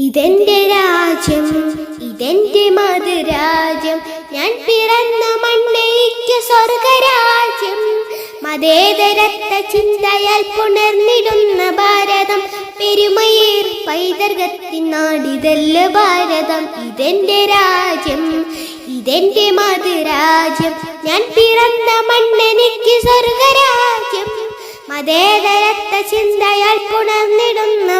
ഇതെന്റെ രാജ്യം ഇതെന്റെ മധുരാജ്യം. ഞാൻ പിറന്ന മണ്ണെനിക്ക് സ്വർഗരാജ്യം. മതേതരത്ത ചിന്തയാൽ പുണർന്നിടുന്ന ഭാരതം. പെരുമയേർ പൈതൃകത്തിൻ നാടിതല്ല ഭാരതം. ഇതെന്റെ രാജ്യം ഇതെന്റെ മധുരാജ്യം. ഞാൻ പിറന്ന മണ്ണെനിക്ക് സ്വർഗരാജ്യം. മതേതരത്ത ചിന്തയാൽ പുണർന്നിടുന്ന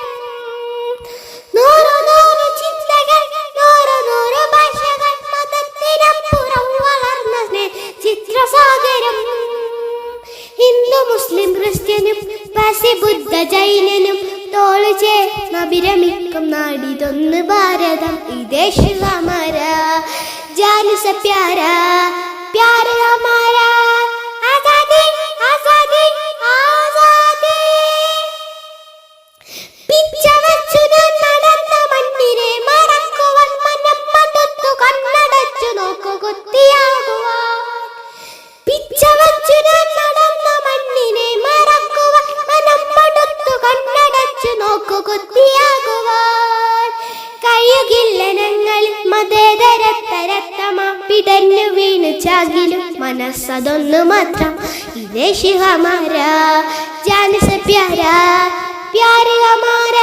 മുസ്ലിം ക്രിസ്ത്യനും ബുദ്ധ ജൈനനും തോൾ ചേർന്ന വിരമിക്കും നാടിതൊന്ന് ഭാരതം. ഇതേ ശിവമര ജാനുസ പ്യാര മതേതര പിടഞ്ഞു വീണു ചാകിലും മനസ്സതൊന്നു മാത്രം. ഇതേ ശിവമാരാ ജാനസ പ്യാരാ പ്യാരി ഹമാര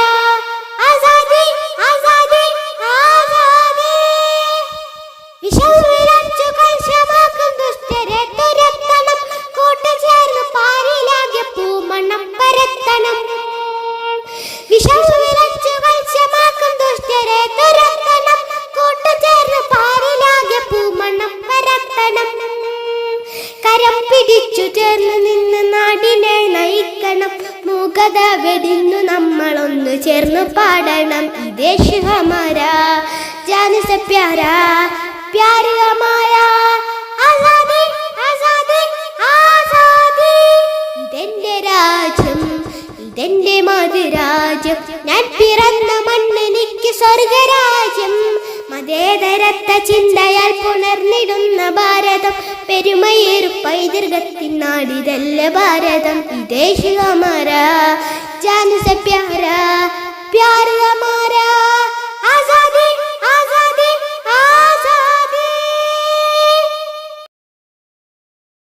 കരം പിടിച്ചു ചേർന്ന് നിന്ന് നാടിനെ നയിക്കണം. മൂകത വെടിഞ്ഞു നമ്മളൊന്നു ചേർന്ന് പാടണം. പ്യാരാ പ്യാര ഹമാര ആസാദി. ഇതെന്റെ രാജ്യം ഇതെന്റെ മധുരാജ്യം ഞാൻ പിറന്ന മണ്ണെനിക്ക് സ്വർഗരാജ്യം മതേതരത്ത ചിന്തയാൽ പുണർന്നിടുന്ന ഭാരതം. പെരുമയേറു പൈതൃകത്തിൻ നാടിതല്ല ഭാരതം. ഇതേ ശിവമാര ജാനസ പ്യാര പ്യാര